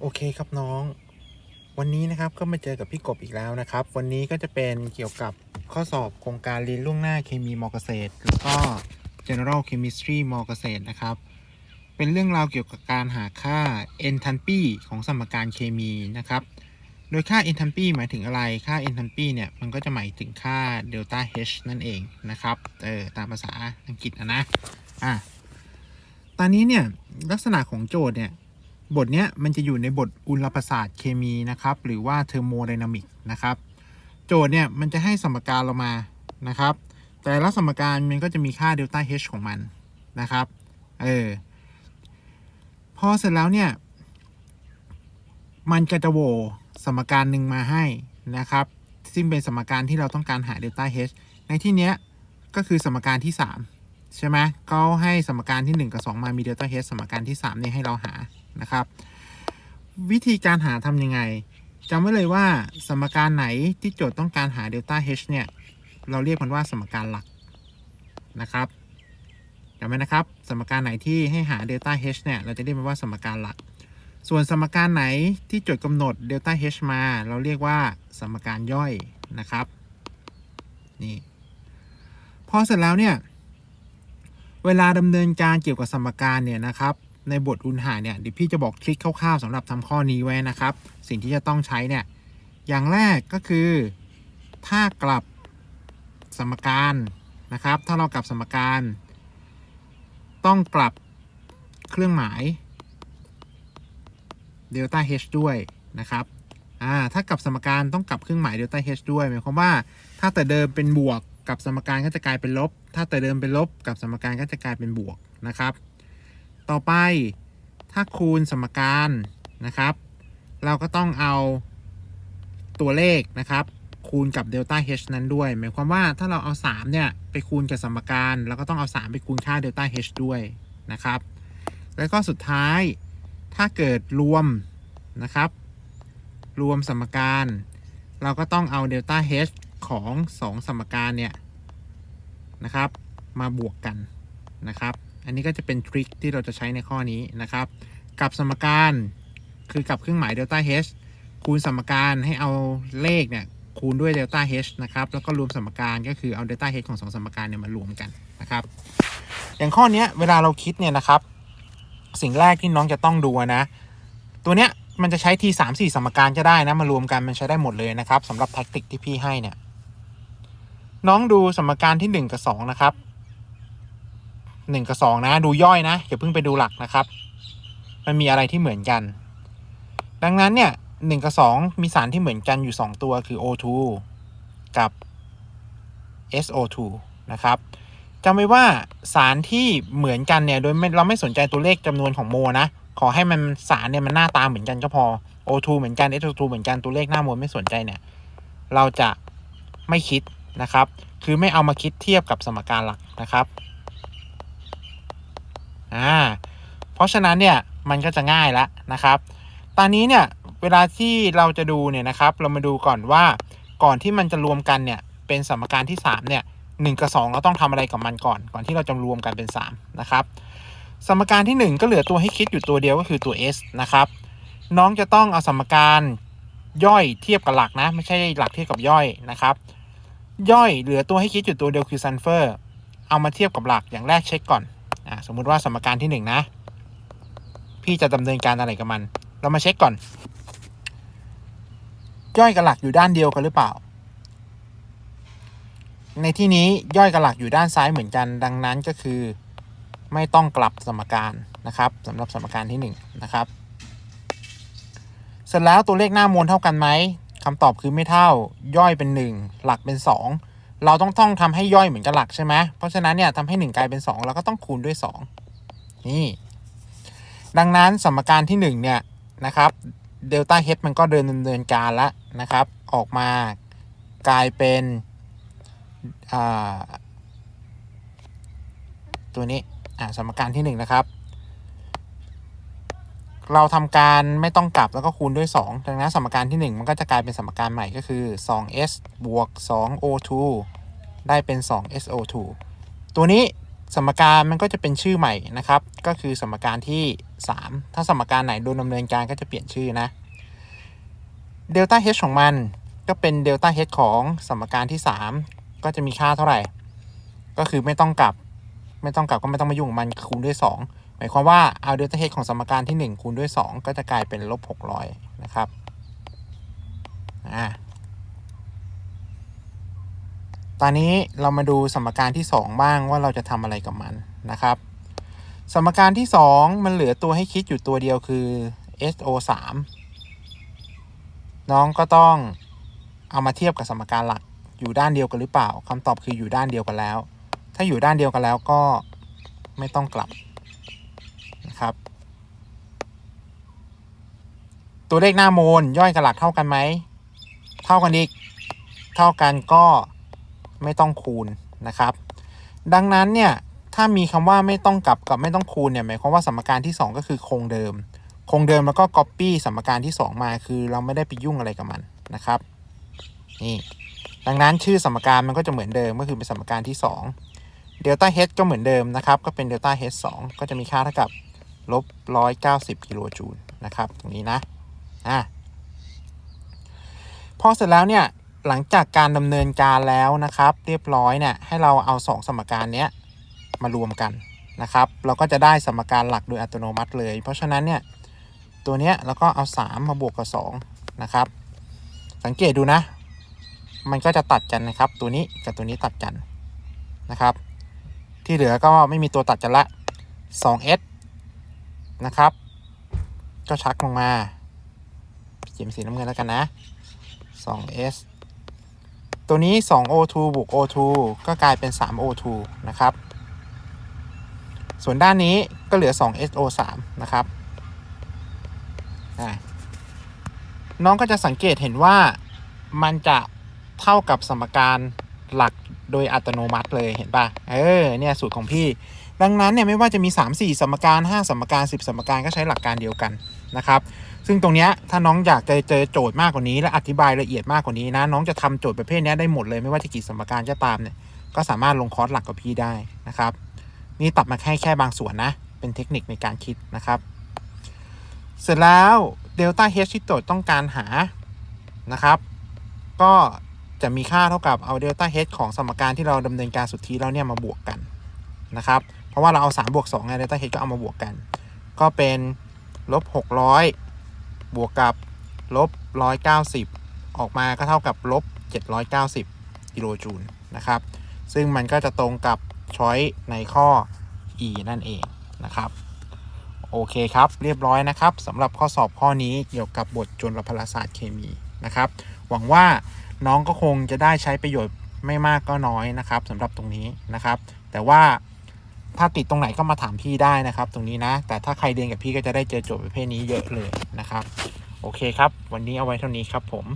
โอเคครับน้อง วันนี้นะครับก็มาเจอกับพี่กบอีกแล้วนะครับ วันนี้ก็จะเป็นเกี่ยวกับข้อสอบโครงการเรียนล่วงหน้าเคมีมอเกษตรแล้วก็ general chemistry มอเกษตรนะครับ เป็นเรื่องราวเกี่ยวกับการหาค่า enthalpy ของสมการเคมีนะครับ โดยค่า enthalpy หมายถึงอะไรค่า enthalpy เนี่ยมันก็จะหมายถึงค่า delta H นั่นเองนะครับเออตามภาษาอังกฤษนะนะอะตอนนี้เนี่ยลักษณะของโจทย์เนี่ย บทเนี้ยมันจะอยู่ในบทอุลประศาสต์เคมีนะครับ หรือว่าเทอร์โมไดนามิกนะครับ โจทย์เนี่ยมันจะให้สมการเรามานะครับ แต่ละสมการมันก็จะมีค่าเดลต้า H ของมันนะครับเออพอเสร็จแล้วเนี่ย มันก็จะโหวสมการหนึ่งมาให้นะครับ ซึ่งเป็นสมการที่เราต้องการหาเดลต้า H ในที่เนี้ยก็คือสมการที่ 3 ใช่ไหมเขาให้สมการที่ 1 กับ 2 มามีเดลต้า H สมการที่3เนี่ยให้เราหา นะครับ วิธีการหาทำยังไงจำไว้เลยว่าสมการไหนที่โจทย์ต้องการหาเดลต้า H เนี่ย เราเรียกมันว่าสมการหลักนะครับจำไว้นะครับ สมการไหนที่ให้หาเดลต้า H เนี่ย เราจะเรียกมันว่าสมการหลัก ส่วนสมการไหนที่โจทย์กำหนดเดลต้า H มา เราเรียกว่าสมการย่อยนะครับนี่พอเสร็จแล้วเนี่ย เวลาดำเนินการเกี่ยวกับสมการเนี่ยนะครับ ในบทอุณหาเนี่ยเดี๋ยวพี่จะบอกทริคคร่าวๆสำหรับทำข้อนี้ไว้นะครับ สิ่งที่จะต้องใช้เนี่ยอย่างแรกก็คือ ถ้ากลับสมการนะครับ ถ้าเรากลับสมการ ต้องกลับเครื่องหมายเดลต้า H ด้วยนะครับอ่าถ้ากลับสมการต้องกลับเครื่องหมายเดลต้า H ด้วยหมายความว่า ถ้าแต่เดิมเป็นบวกกับสมการก็จะกลายเป็นลบ ถ้าแต่เดิมเป็นลบกับสมการก็จะกลายเป็นบวกนะครับ ต่อไปถ้าคูณสมการนะครับ เราก็ต้องเอาตัวเลขนะครับ คูณกับเดลต้า H นั้นด้วย หมายความว่าถ้าเราเอา 3 เนี่ย ไปคูณกับสมการเราก็ต้องเอา 3 ไปคูณค่าเดลต้า H ด้วยนะครับ แล้วก็สุดท้ายถ้าเกิดรวมนะครับ รวมสมการ เราก็ต้องเอาเดลต้า H ของ 2 สมการเนี่ยนะครับ มาบวกกันนะครับ อันนี้ก็จะเป็นทริคที่เราจะใช้ในข้อนี้นะครับกับสมการคือกับเครื่องหมายเดลต้า H คูณสมการให้เอาเลขเนี่ยคูณด้วยเดลต้า H นะครับแล้วก็รวมสมการก็คือเอาเดลต้า H ของ 2 สมการเนี่ยมารวมกันนะครับ อย่างข้อนี้เวลาเราคิดเนี่ยนะครับ สิ่งแรกที่น้องจะต้องดูนะ ตัวเนี้ยมันจะใช้ทีสามสี่สมการก็ได้นะมารวมกันมันใช้ได้หมดเลยนะครับสำหรับแท็กติกที่พี่ให้เนี่ยน้องดูสมการที่หนึ่งกับสองนะครับ หนึ่งกับสองนะ ดูย่อยนะอย่าเพิ่งไปดูหลักนะครับ มันมีอะไรที่เหมือนกัน ดังนั้นเนี่ยหนึ่งกับสองมีสารที่เหมือนกันอยู่สองตัวคือ O2 กับ SO2 นะครับจำไว้ว่าสารที่เหมือนกันเนี่ยโดยไม่เราไม่สนใจตัวเลขจำนวนของโมนะ ขอให้มันสารเนี่ยมันหน้าตาเหมือนกันก็พอ O2 เหมือนกัน SO2 เหมือนกันตัวเลขหน้าโมไม่สนใจเนี่ย เราจะไม่คิดนะครับ คือไม่เอามาคิดเทียบกับสมการหลักนะครับ อ่าเพราะฉะนั้นเนี่ยมันก็จะง่ายแล้วนะครับ ตอนนี้เนี่ยเวลาที่เราจะดูเนี่ยนะครับ เรามาดูก่อนว่าก่อนที่มันจะรวมกันเนี่ยเป็นสมการที่ 3 เนี่ยหกับ 2 เราต้องทำอะไรกับมันก่อน ก่อนที่เราจะรวมกันเป็น 3 นะครับ สมการที่ 1 ก็เหลือตัวให้คิดอยู่ตัวเดียวก็คือตัว s นะครับ น้องจะต้องเอาสมการย่อยเทียบกับหลักนะ ไม่ใช่หลักเทียบกับย่อยนะครับ ย่อยเหลือตัวให้คิดอยู่ตัวเดียวคือซัลเฟอร์เอามาเทียบกับหลักอย่างแรกเช็คก่อน อ่าสมมุติว่าสมการที่1นะ พี่จะดำเนินการอะไรกับมัน เรามาเช็คก่อน ย่อยกับหลักอยู่ด้านเดียวกันหรือเปล่า ในที่นี้ย่อยกับหลักอยู่ด้านซ้ายเหมือนกัน ดังนั้นก็คือ ไม่ต้องกลับสมการนะครับสำหรับสมการที่1นะครับ เสร็จแล้วตัวเลขหน้ามวลเท่ากันไหมคำตอบคือไม่เท่า ย่อยเป็น 1 หลักเป็น 2 เราต้องต้องทำให้ย่อยเหมือนกับหลักใช่ไหมเพราะฉะนั้นเนี่ยทำให้1กลายเป็น2เราก็ต้องคูณด้วย 2 นี่ ดังนั้นสมการที่ 1 เนี่ยนะครับเดลต้าเฮดมันก็เดินดำเนินการแล้วนะครับ ออกมากลายเป็นตัวนี้สมการที่ 1 นะครับ เราทำการไม่ต้องกลับแล้วก็คูณด้วย 2 ดังนั้นสมการที่ 1 มันก็จะกลายเป็นสมการใหม่ก็คือ 2s บวก 2o2 ได้เป็น 2so2 ตัวนี้สมการมันก็จะเป็นชื่อใหม่นะครับ ก็คือสมการที่ 3 ถ้าสมการไหนโดนดำเนินการก็จะเปลี่ยนชื่อนะเดลต้า h ของมันก็เป็นเดลต้า h ของสมการที่ 3 ก็จะมีค่าเท่าไหร่ ก็คือไม่ต้องกลับ ไม่ต้องกลับก็ไม่ต้องมายุ่งมันคูณด้วย 2 หมายความว่าเอาเดลต้า h ของสมการที่ 1 คูณด้วย 2 ก็จะกลายเป็นลบ600 นะครับ อ่า ตอนนี้เรามาดูสมการที่ 2 บ้างว่าเราจะทำอะไรกับมันนะครับ สมการที่ 2 มันเหลือตัวให้คิดอยู่ตัวเดียวคือ SO3 น้องก็ต้องเอามาเทียบกับสมการหลักอยู่ด้านเดียวกันหรือเปล่าคำตอบคืออยู่ด้านเดียวกันแล้ว ถ้าอยู่ด้านเดียวกันแล้วก็ไม่ต้องกลับนะครับ ตัวเลขหน้าโมลย่อยกับหลักเท่ากันไหม เท่ากันอีก เท่ากันก็ ไม่ต้องคูณนะครับ ดังนั้นเนี่ยถ้ามีคำว่าไม่ต้องกลับกับไม่ต้องคูณเนี่ยหมายความว่าสมการที่ 2 ก็คือคงเดิม คงเดิมแล้วก็ copy สมการที่ 2 มาคือเราไม่ได้ไปยุ่งอะไรกับมันนะครับนี่ดังนั้นชื่อสมการมันก็จะเหมือนเดิมก็คือเป็นสมการที่2เดลต้า h ก็เหมือนเดิมนะครับ ก็เป็นเดลต้า h 2ก็จะมีค่าเท่ากับลบ190กิโลจูลนะครับตรงนี้นะอะพอเสร็จแล้วเนี่ย หลังจากการดำเนินการแล้วนะครับ เรียบร้อยเนี่ยให้เราเอา 2 สมการนี้มารวมกันนะครับ เราก็จะได้สมการหลักโดยอัตโนมัติเลย เพราะฉะนั้นเนี่ยตัวเนี้ยเราก็เอา 3 มาบวกกับ2นะครับ สังเกตดูนะ มันก็จะตัดกันนะครับ ตัวนี้กับตัวนี้ตัดกันนะครับ ที่เหลือก็ไม่มีตัวตัดกันละ 2s นะครับ ก็ชักลงมาเขียนสีน้ำเงินแล้วกันนะ 2s ตัวนี้ 2o2 บวก o2 ก็กลายเป็น 3o2 นะครับ ส่วนด้านนี้ก็เหลือ 2so3 นะครับน้องก็จะสังเกตเห็นว่ามันจะเท่ากับสมการหลักโดยอัตโนมัติเลยเห็นป่ะ เออ เนี่ยสูตรของพี่ ดังนั้นเนี่ยไม่ว่าจะมี 3 4 สมการ 5 สมการ 10 สมการก็ใช้หลักการเดียวกัน นะครับ ซึ่งตรงนี้ถ้าน้องอยากจะเจอโจทย์มากกว่านี้ และอธิบายละเอียดมากกว่านี้นะ น้องจะทำโจทย์ประเภทนี้ได้หมดเลยไม่ว่าจะกี่สมการก็ตามเนี่ยก็สามารถลงคอร์สหลักกับพี่ได้นะครับ นี่ตัดมาแค่แค่บางส่วนนะ เป็นเทคนิคในการคิดนะครับ เสร็จแล้วเดลต้า H ที่โจทย์ต้องการหานะครับ ก็จะมีค่าเท่ากับเอาเดลต้า H ของสมการที่เราดำเนินการสุทธิแล้วเนี่ยมาบวกกันนะครับ เพราะว่าเราเอา3บวก2ไงเดลต้า H ก็เอามาบวกกัน ก็เป็น ลบ 600 บวกกับลบ 190 ออกมาก็เท่ากับลบ 790 กิโลจูลนะครับ ซึ่งมันก็จะตรงกับช้อยในข้อ e นั่นเองนะครับ โอเคครับ เรียบร้อยนะครับสำหรับข้อสอบข้อนี้เกี่ยวกับบทจุลพลศาสตร์เคมีนะครับ หวังว่าน้องก็คงจะได้ใช้ประโยชน์ไม่มากก็น้อยนะครับสำหรับตรงนี้นะครับ แต่ว่า ถ้าติดตรงไหนก็มาถามพี่ได้นะครับ ตรงนี้นะ แต่ถ้าใครเรียนกับพี่ก็จะได้เจอโจทย์ประเภทนี้เยอะเลยนะครับ โอเคครับ วันนี้เอาไว้เท่านี้ครับผม